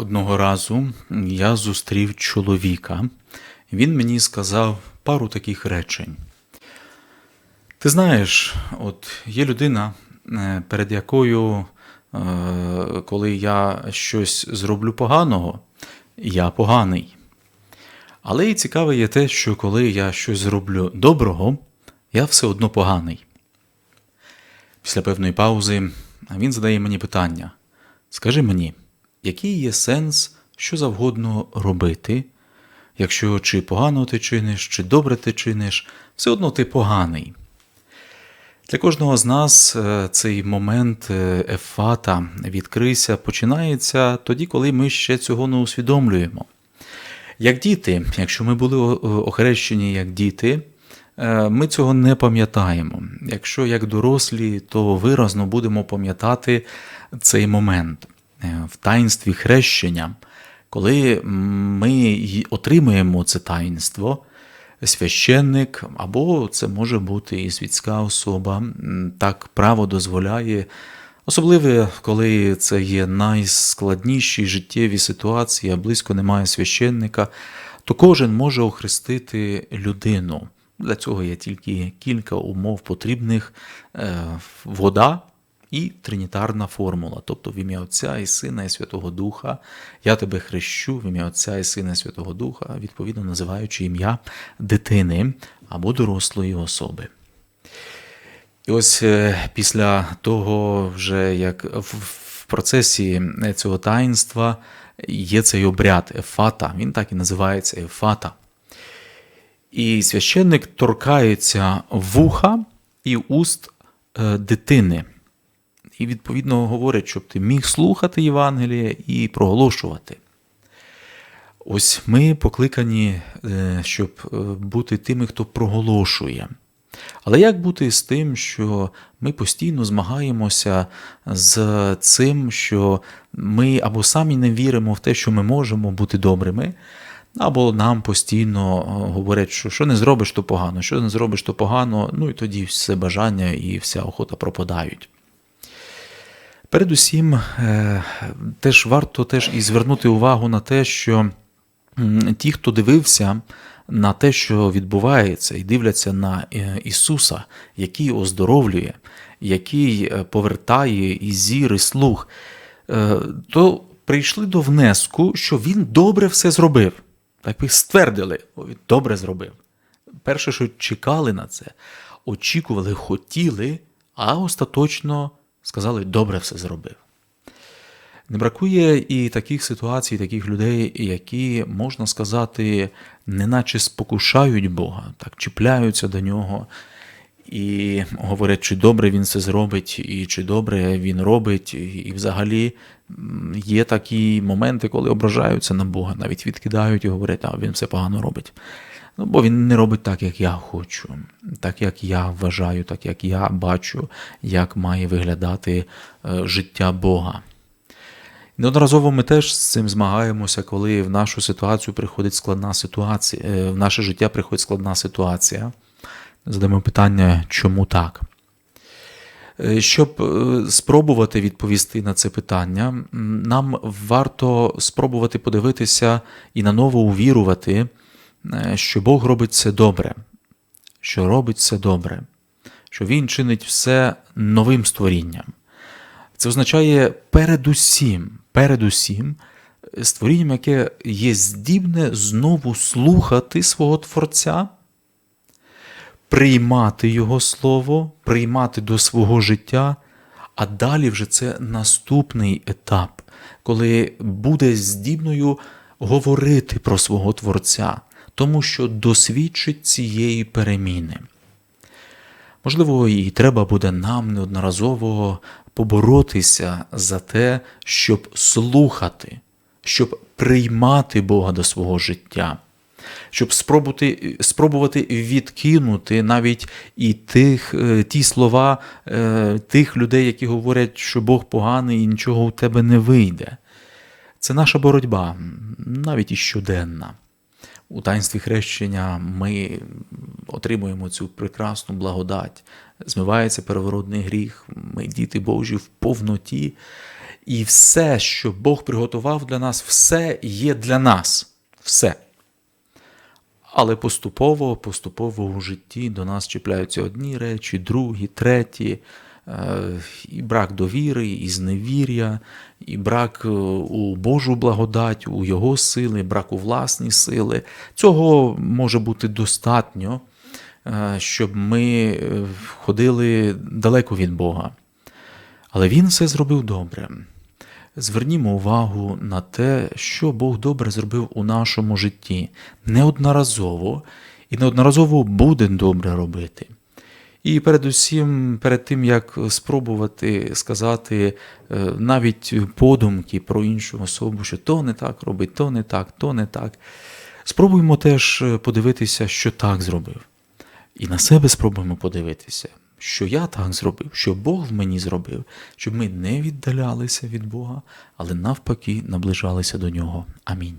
Одного разу я зустрів чоловіка. Він мені сказав пару таких речень. Ти знаєш, от є людина, е, перед якою, е, коли я щось зроблю поганого, я поганий. Але і цікаве є те, що коли я щось зроблю доброго, я все одно поганий. Після певної паузи він задає мені питання: Скажи мені, який є сенс що завгодно робити, якщо чи погано ти чиниш, чи добре ти чиниш, все одно ти поганий. Для кожного з нас е, цей момент е, ефата відкрися починається тоді, коли ми ще цього не усвідомлюємо. Як діти, якщо ми були охрещені як діти, е, ми цього не пам'ятаємо. Якщо як дорослі, то виразно будемо пам'ятати цей момент в таїнстві хрещення, коли ми отримуємо це таїнство, священник, або це може бути і світська особа, так право дозволяє. Особливо, коли це є найскладніші життєві ситуації, а близько немає священника, то кожен може охрестити людину. Для цього є тільки кілька умов потрібних: Е, вода і тринітарна формула, тобто в ім'я Отця і Сина і Святого Духа. Я тебе хрещу в ім'я Отця і Сина і Святого Духа, відповідно називаючи ім'я дитини або дорослої особи. І ось е, після того, вже як в, процесі цього таїнства є цей обряд Ефата, він так і називається Ефата. І священник торкається вуха і уст е, дитини. І відповідно говорять, щоб ти міг слухати Євангеліє і проголошувати. Ось ми покликані, е, щоб е, бути тими, хто проголошує. Але як бути з тим, що ми постійно змагаємося з цим, що ми або самі не віримо в те, що ми можемо бути добрими, або нам постійно е, говорять, що що не зробиш, то погано, що не зробиш, то погано, ну і тоді все бажання і вся охота пропадають. Передусім, е, теж варто теж і звернути увагу на те, що ті, хто дивився на те, що відбувається, і дивляться на е, Ісуса, який оздоровлює, який е, повертає і зір, і слух, то прийшли до внеску, що він добре все зробив. Так би ствердили, «О, він добре зробив. Перше, що чекали на це, очікували, хотіли, а остаточно сказали, добре все зробив. Не бракує і таких ситуацій, таких людей, які, можна сказати, неначе спокушають Бога, так чіпляються до нього і говорять, чи добре він це зробить, і чи добре він робить. І взагалі є такі моменти, коли ображаються на Бога, навіть відкидають і говорять, а він все погано робить. Ну, бо він не робить так, як я хочу, так як я вважаю, так як я бачу, як має виглядати е, життя Бога. Неодноразово ми теж з цим змагаємося, коли в нашу ситуацію приходить складна ситуація, е, в наше життя приходить складна ситуація. Задаємо питання, чому так? Е, Щоб спробувати відповісти на це питання, нам варто спробувати подивитися і наново увірувати, що Бог робить це добре, що робить все добре, що Він чинить все новим створінням. Це означає передусім, передусім е, створінням, яке є здібне знову слухати свого Творця, приймати Його Слово, приймати до свого життя, а далі вже це наступний етап, коли буде здібною говорити про свого Творця, тому що досвідчить цієї переміни. Можливо, і треба буде нам неодноразово поборотися за те, щоб слухати, щоб приймати Бога до свого життя, щоб спробувати, спробувати відкинути навіть і тих, е, ті слова е, тих людей, які говорять, що Бог поганий і нічого у тебе не вийде. Це наша боротьба, навіть і щоденна. У таїнстві хрещення ми отримуємо цю прекрасну благодать, змивається переворотний гріх, ми діти Божі в повноті. І все, що Бог приготував для нас, все є для нас. Все. Але поступово, поступово у житті до нас чіпляються одні речі, другі, треті, і брак довіри, і зневір'я, і брак е, у Божу благодать, у Його сили, брак у власні сили. Цього може бути достатньо, е, щоб ми е, ходили далеко від Бога. Але Він все зробив добре. Звернімо увагу на те, що Бог добре зробив у нашому житті неодноразово і неодноразово буде добре робити. І передусім, перед тим як спробувати сказати е, навіть подумки про іншу особу, що то не так робить, то не так, то не так. Спробуємо теж подивитися, що так зробив. І на себе спробуємо подивитися, що я так зробив, що Бог мені зробив, щоб ми не віддалялися від Бога, але навпаки наближалися до нього. Амінь.